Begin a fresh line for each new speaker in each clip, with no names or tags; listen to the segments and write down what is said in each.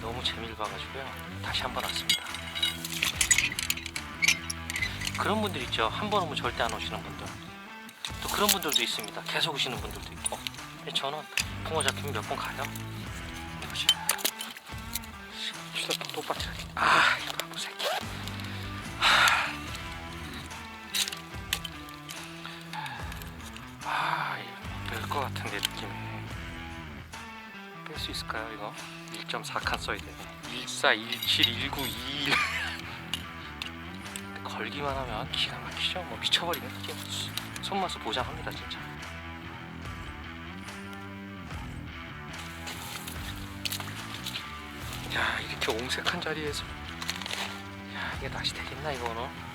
너무 재미를 봐가지고요. 다시 한 번 왔습니다. 그런 분들 있죠. 한 번 오면 절대 안 오시는 분들. 또 그런 분들도 있습니다. 계속 오시는 분들도 있고. 저는 붕어 잡히면 몇 번 가요. 휴대폰 똑바로 아, 1.4칸 써야 되네 14, 17, 19, 21 걸기만 하면 기가 막히죠? 뭐 미쳐버리네 이게. 손맛을 보장합니다 진짜. 야 이렇게 옹색한 자리에서. 야 이게 낚시 되겠나 이거는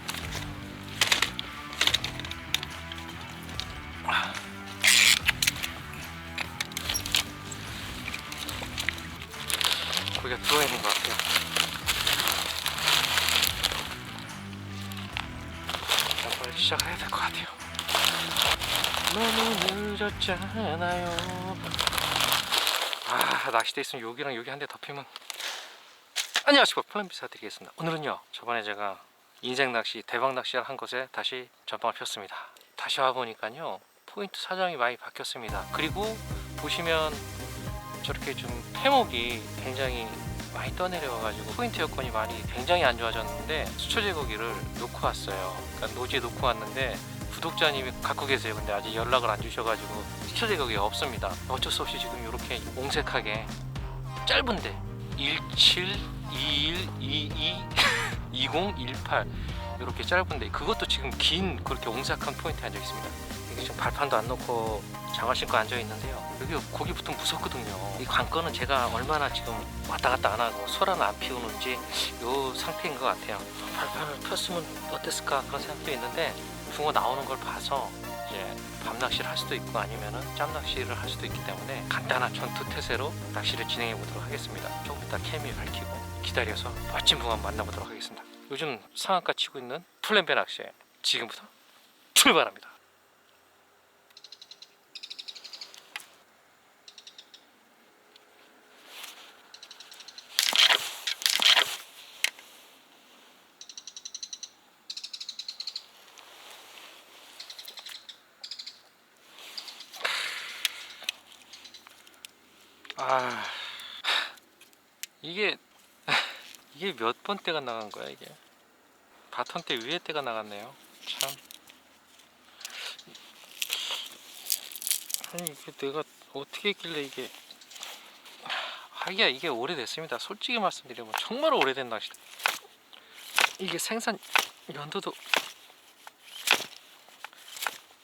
들어와 있는 것 같아요. 자, 빨리 시작해야 될 것 같아요. 너무 늦었잖아요. 아, 낚시대 있으면 여기랑 여기 한 대 덮이면. 안녕하십니까. 플랜 비사 드리겠습니다. 오늘은요, 저번에 제가 인생 낚시, 대박 낚시를 한 곳에 다시 전방을 폈습니다. 다시 와보니까요, 포인트 사정이 많이 바뀌었습니다. 그리고 보시면 저렇게 좀 태목이 굉장히 많이 떠내려와가지고 포인트 여건이 많이 굉장히 안 좋아졌는데 수초 제거기를 놓고 왔어요. 그러니까 노지에 놓고 왔는데 구독자님이 갖고 계세요. 근데 아직 연락을 안 주셔가지고 수초 제거기가 없습니다. 어쩔 수 없이 지금 이렇게 옹색하게 짧은데 17, 21, 22, 20, 18 이렇게 짧은데 그것도 지금 긴 그렇게 옹색한 포인트에 앉아 있습니다. 이게 지금 발판도 안 놓고 장화 신고 앉아 있는데요. 여기 고기 붙으면 무섭거든요. 이 관건은 제가 얼마나 지금 왔다 갔다 안 하고 소라는 안 피우는지 요 상태인 것 같아요. 발판을 폈으면 어땠을까 그런 생각도 있는데 붕어 나오는 걸 봐서 이제 밤 낚시를 할 수도 있고 아니면은 짬 낚시를 할 수도 있기 때문에 간단한 전투 태세로 낚시를 진행해 보도록 하겠습니다. 조금 이따 캠이 밝히고 기다려서 멋진 붕어 만나보도록 하겠습니다. 요즘 상한가 치고 있는 플랜베 낚시 지금부터 출발합니다. 이게 이게 몇 번 때가 나간 거야 이게? 바톤 때 위에 때가 나갔네요. 참. 아니 이게 내가 어떻게 했길래 이게? 하기야 이게 오래됐습니다. 솔직히 말씀드리면 정말 오래된 낚시. 이게 생산 연도도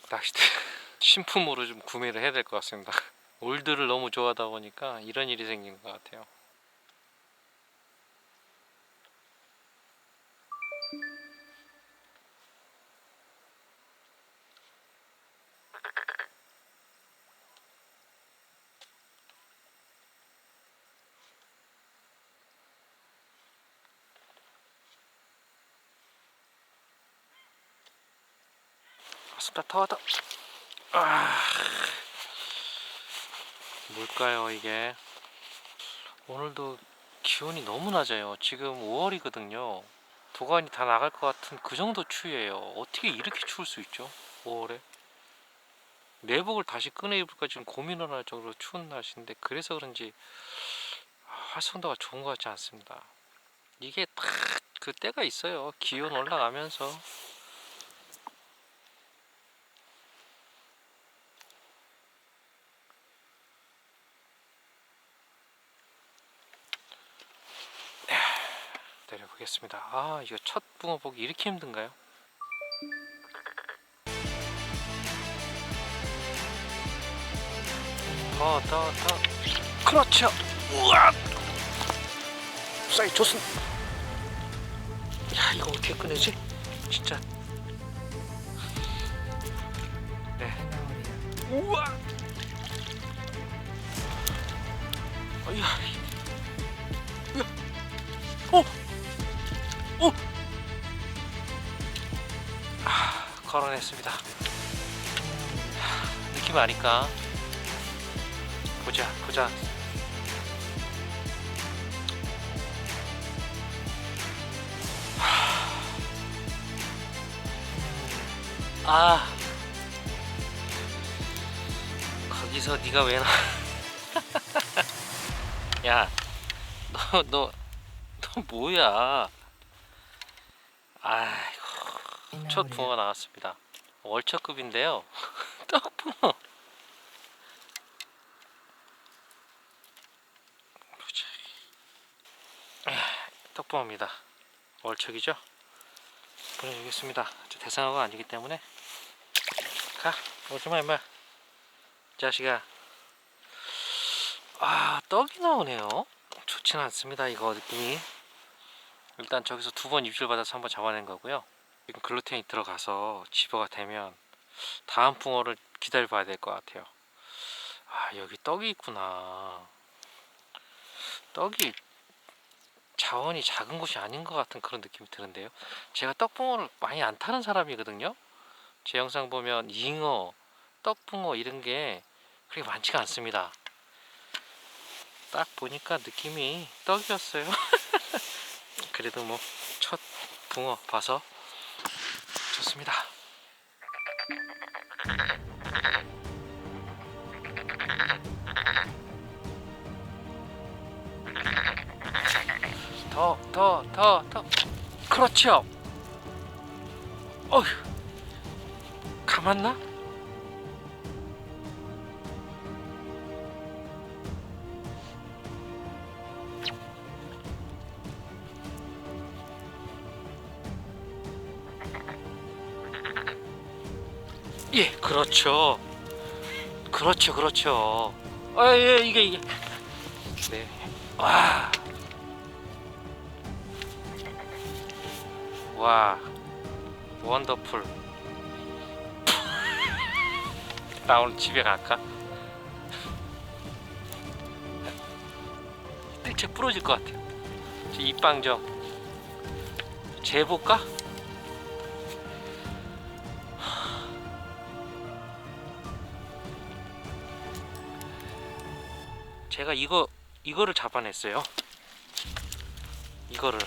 낚시대 신품으로 좀 구매를 해야 될 것 같습니다. 올드를 너무 좋아하다 보니까 이런 일이 생긴 것 같아요. 더 더. 아. 뭘까요 이게? 오늘도 기온이 너무 낮아요. 지금 5월이거든요. 도관이 다 나갈 것 같은 그 정도 추위예요. 어떻게 이렇게 추울 수 있죠? 5월에? 내복을 다시 꺼내 입을까 지금 고민을 할 정도로 추운 날씨인데 그래서 그런지 아, 활성도가 좋은 것 같지 않습니다. 이게 딱 그 때가 있어요. 기온 올라가면서 내려보겠습니다. 아, 이거 첫 붕어 보기 이렇게 힘든가요? 더, 더, 더. 그렇죠. 우와! 사이 좋습니다. 야, 이거 어떻게 꺼내지? 진짜. 네. 우와! 아야. 야. 걸어냈습니다. 느낌 아니까 보자 보자 아 거기서 네가 왜 나? 야너너너 너, 너 뭐야? 아. 첫 붕어가 나왔습니다. 월척급인데요. 떡붕어. 떡붕어입니다. 월척이죠? 보내주겠습니다. 저 대상어가 아니기 때문에 가 오지마 임마 자식아 아 떡이 나오네요 좋진 않습니다 이거 느낌이 일단 저기서 두 번 입질 받아서 한번 잡아낸 거고요 글루텐이 들어가서 집어가 되면 다음 붕어를 기다려 봐야 될 것 같아요 아 여기 떡이 있구나 떡이 자원이 작은 곳이 아닌 것 같은 그런 느낌이 드는데요 제가 떡붕어를 많이 안 타는 사람이거든요 제 영상 보면 잉어, 떡붕어 이런 게 그렇게 많지가 않습니다. 딱 보니까 느낌이 떡이었어요. 그래도 뭐 첫 붕어 봐서 좋습니다. 더, 더, 더, 더. 그렇죠. 어휴. 감았나? 예, 그렇죠. 그렇죠, 그렇죠. 아, 예, 이게 이게. 네. 와. 와. 원더풀. 나 오늘 집에 갈까? 뜰채 부러질 것 같아. 저 입방 좀 재볼까? 제가 이거 이거를 잡아냈어요. 이거를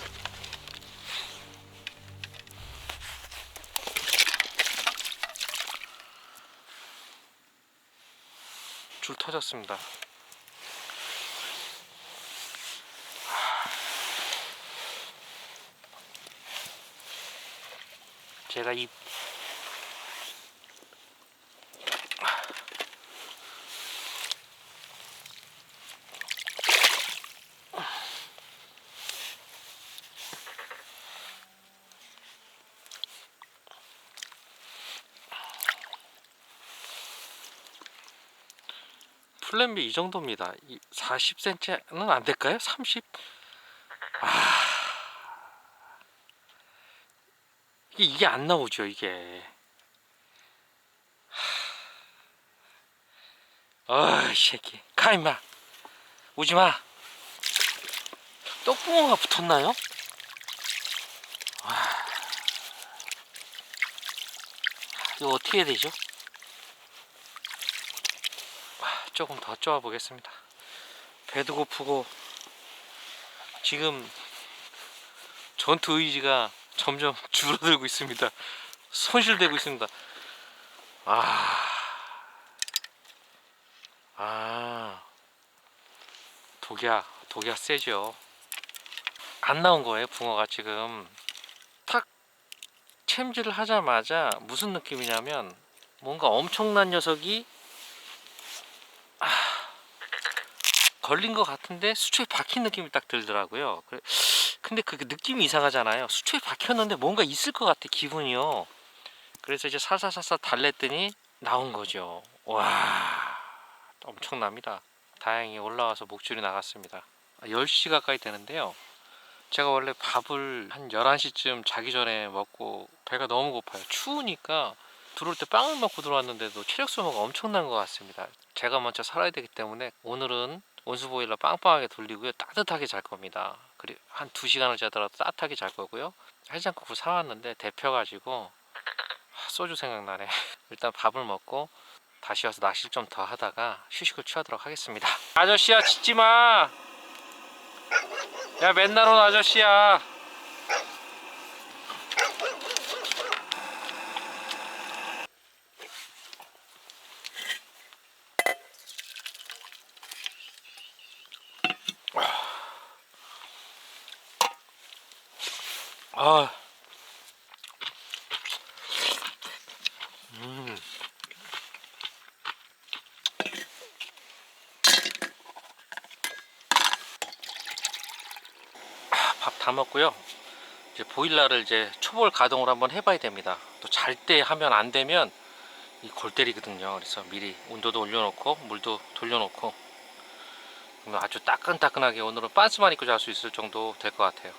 줄 터졌습니다. 제가 이 플랜 B 이 정도입니다. 40cm는 안 될까요? 30? 아 이게 이게 안 나오죠 이게. 어이 새끼 가 임마 오지 마. 떡붕어가 붙었나요? 와. 이거 어떻게 해야 되죠? 조금 더 쪼아 보겠습니다. 배도 고프고 지금 전투 의지가 점점 줄어들고 있습니다. 손실되고 있습니다. 아, 아, 독이야, 독이야 세죠. 안 나온 거예요, 붕어가 지금. 탁 챔질을 하자마자 무슨 느낌이냐면 뭔가 엄청난 녀석이 걸린 것 같은데 수초에 박힌 느낌이 딱 들더라고요. 근데 그 느낌이 이상하잖아요. 수초에 박혔는데 뭔가 있을 것 같아 기분이요. 그래서 이제 살살살살 달랬더니 나온 거죠. 와 엄청납니다. 다행히 올라와서 목줄이 나갔습니다. 10시 가까이 되는데요. 제가 원래 밥을 한 11시쯤 자기 전에 먹고 배가 너무 고파요. 추우니까 들어올 때 빵을 먹고 들어왔는데도 체력 소모가 엄청난 것 같습니다. 제가 먼저 살아야 되기 때문에 오늘은 온수 보일러 빵빵하게 돌리고요. 따뜻하게 잘 겁니다. 그리고 한 2시간을 자더라도 따뜻하게 잘 거고요. 해장국을 사왔는데 데펴가지고 하, 소주 생각나네. 일단 밥을 먹고 다시 와서 낚시를 좀 더 하다가 휴식을 취하도록 하겠습니다. 아저씨야 짖지 마. 야 맨날 온 아저씨야. 아. 음. 밥 다 먹고요. 보일러를 이제 초벌 가동을 한번 해봐야 됩니다. 또 잘 때 하면 안 되면 이골 때리거든요. 그래서 미리 온도도 올려놓고 물도 돌려놓고 그러면 아주 따끈따끈하게 오늘은 반스만 입고 잘 수 있을 정도 될 것 같아요.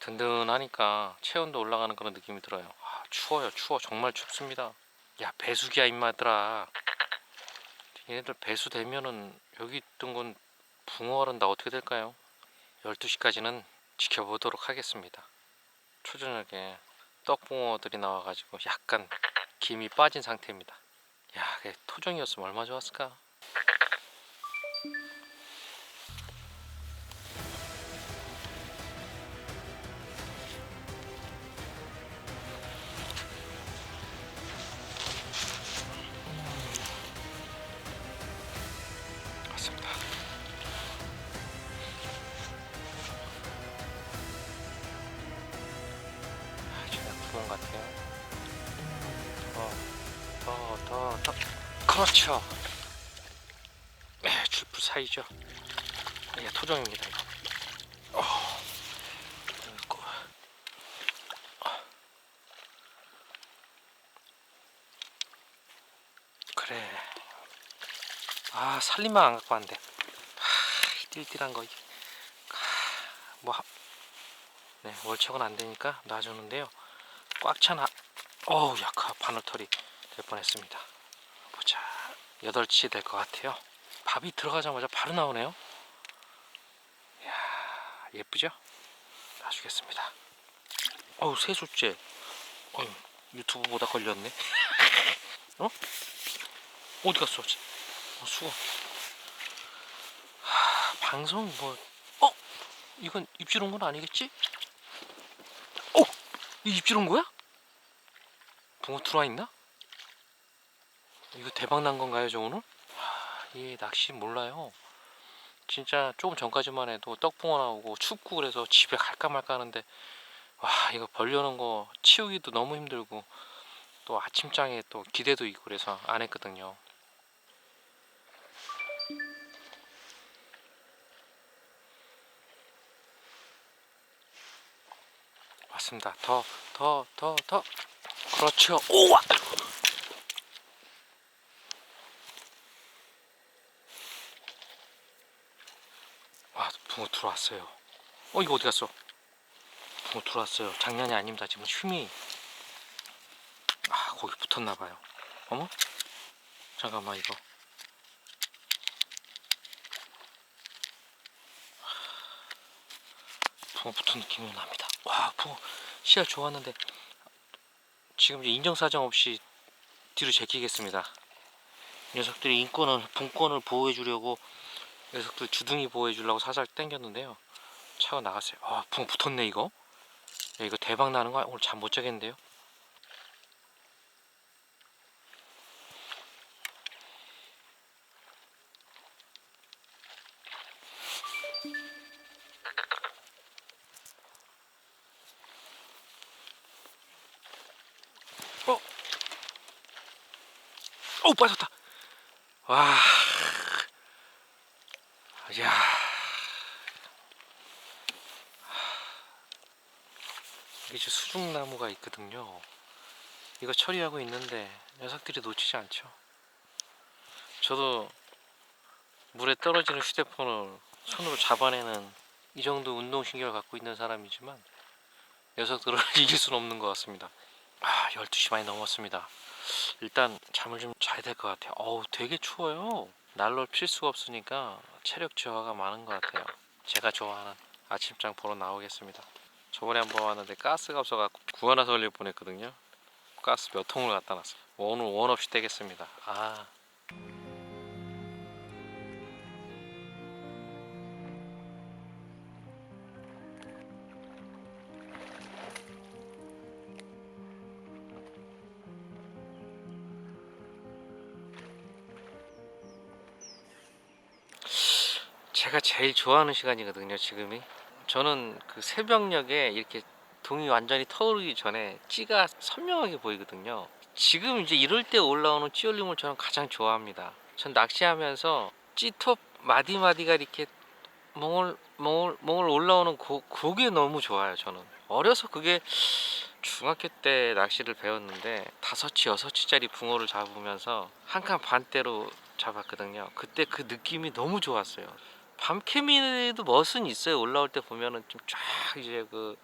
든든하니까 체온도 올라가는 그런 느낌이 들어요. 아, 추워요, 추워. 정말 춥습니다. 야, 배수기야, 임마들아. 얘네들 배수 되면은 여기 있던 건 붕어는 다 어떻게 될까요? 12시까지는 지켜보도록 하겠습니다. 초저녁에 떡붕어들이 나와가지고 약간 김이 빠진 상태입니다. 야, 토종이었으면 얼마나 좋았을까? 그렇죠. 네, 줄풀 사이죠. 이게 토종입니다. 이거. 어. 어. 그래. 아, 살림만 안 갖고 왔는데. 아, 이 띨띨한 거. 이게. 아, 뭐, 하- 네, 월척은 안 되니까 놔주는데요. 꽉 차나. 어우, 약하 바늘털이 될 뻔했습니다. 보자. 8시 될 것 같아요. 밥이 들어가자마자 바로 나오네요. 이야, 예쁘죠? 놔주겠습니다. 어우, 세숫째. 어휴, 유튜브보다 걸렸네. 어? 어디 갔어? 어, 수고. 하, 방송 뭐, 어? 이건 입질 온 건 아니겠지? 어? 이 입질 온 거야? 붕어 들어와 있나? 이거 대박 난 건가요, 저 오늘? 하, 이 낚시 몰라요. 진짜 조금 전까지만 해도 떡붕어 나오고 춥고 그래서 집에 갈까 말까 하는데 와 이거 벌려는 거 치우기도 너무 힘들고 또 아침장에 또 기대도 있고 그래서 안 했거든요. 맞습니다. 더, 더, 더, 더. 그렇죠. 오와. 아, 붕어 들어왔어요. 어, 이거 어디 갔어? 붕어 들어왔어요. 장난이 아닙니다. 지금 춤이 아, 거기 붙었나 봐요. 어머? 잠깐만 이거. 붕어 붙은 느낌이 납니다. 와, 붕어 씨알 좋았는데 지금 이제 인정사정 없이 뒤로 제끼겠습니다. 녀석들이 인권을 분권을 보호해 주려고 녀석들 주둥이 보호해 주려고 살살 당겼는데요. 차가 나갔어요. 아, 붕어 붙었네 이거. 야, 이거 대박 나는 거 오늘 잠 못 자겠는데요. 어? 오 빠졌다. 와. 야. 이게 저 수중나무가 있거든요. 이거 처리하고 있는데 녀석들이 놓치지 않죠. 저도 물에 떨어지는 휴대폰을 손으로 잡아내는 이 정도 운동신경을 갖고 있는 사람이지만 녀석들을 이길 수는 없는 것 같습니다. 아, 12시 많이 넘었습니다. 일단 잠을 좀 자야 될 것 같아요. 어우, 되게 추워요. 난로를 필 수가 없으니까 체력 저하가 많은 것 같아요. 제가 좋아하는 아침장 보러 나오겠습니다. 저번에 한번 왔는데 가스가 없어갖고 구하나 설리 보냈거든요. 가스 몇 통을 갖다 놨어요. 오늘 원 없이 떼겠습니다. 아. 제가 제일 좋아하는 시간이거든요, 지금이. 저는 그 새벽녘에 이렇게 동이 완전히 터오르기 전에 찌가 선명하게 보이거든요. 지금 이제 이럴 때 올라오는 찌올림을 저는 가장 좋아합니다. 전 낚시하면서 찌톱 마디마디가 이렇게 몽을 몽을 몽을 올라오는 고, 그게 너무 좋아요. 저는 어려서 그게 중학교 때 낚시를 배웠는데 다섯치 여섯치짜리 붕어를 잡으면서 한 칸 반대로 잡았거든요. 그때 그 느낌이 너무 좋았어요. 밤캐미에도 멋은 있어요. 올라올 때 보면은 좀 쫙 이제 그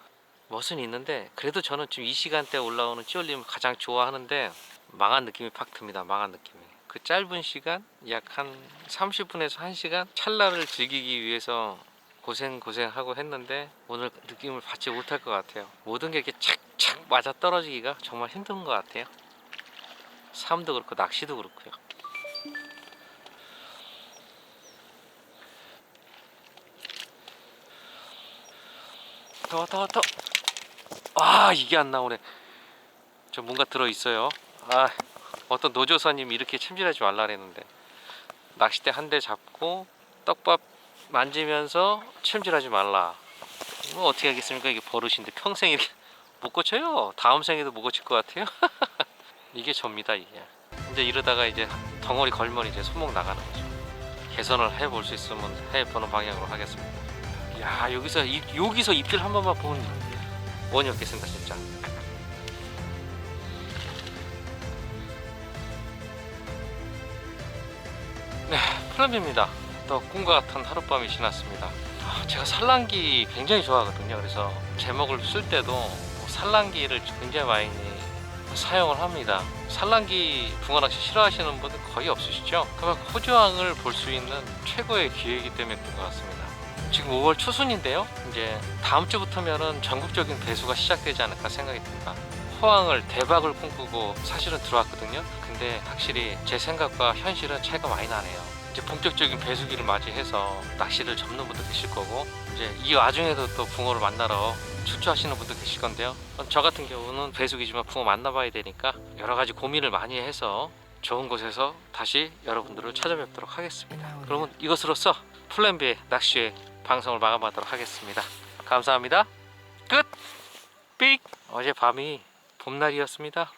멋은 있는데 그래도 저는 지금 이 시간대 올라오는 찌올림을 가장 좋아하는데 망한 느낌이 팍 듭니다. 망한 느낌이. 그 짧은 시간 약 한 30분에서 1시간 찰나를 즐기기 위해서 고생 고생하고 했는데 오늘 느낌을 받지 못할 것 같아요. 모든 게 이렇게 착착 맞아 떨어지기가 정말 힘든 것 같아요. 삶도 그렇고 낚시도 그렇고요. 더더 더. 아 이게 안 나오네. 저 뭔가 들어 있어요. 아 어떤 노조사님이 이렇게 침질하지 말라 그랬는데 낚싯대 한 대 잡고 떡밥 만지면서 침질하지 말라. 뭐 어떻게 하겠습니까? 이게 버릇인데 평생 이렇게 못 고쳐요. 다음 생에도 못 고칠 것 같아요. 이게 접니다 이게. 이제 이러다가 이제 덩어리 걸면 이제 손목 나가는 거죠. 개선을 해볼 수 있으면 해보는 방향으로 하겠습니다. 야 여기서 이, 여기서 입질 한 번만 보면 원이 없겠습니다 진짜. 네, 플럼입니다. 또 꿈과 같은 하룻밤이 지났습니다. 아, 제가 산란기 굉장히 좋아하거든요. 그래서 제목을 쓸 때도 뭐 산란기를 굉장히 많이 사용을 합니다. 산란기 붕어 낚시 싫어하시는 분들 거의 없으시죠? 그만큼 호주항을 볼 수 있는 최고의 기회이기 때문에 그런 것 같습니다. 지금 5월 초순인데요. 이제 다음 주부터면은 전국적인 배수가 시작되지 않을까 생각이 듭니다. 호황을 대박을 꿈꾸고 사실은 들어왔거든요. 근데 확실히 제 생각과 현실은 차이가 많이 나네요. 이제 본격적인 배수기를 맞이해서 낚시를 접는 분도 계실 거고 이제 이 와중에도 또 붕어를 만나러 출조하시는 분도 계실 건데요. 저 같은 경우는 배수기지만 붕어 만나봐야 되니까 여러 가지 고민을 많이 해서 좋은 곳에서 다시 여러분들을 찾아뵙도록 하겠습니다. 그러면 이것으로써 플랜 B 낚시 방송을 마감하도록 하겠습니다. 감사합니다. 끝. 삑. 어제 밤이 봄날이었습니다.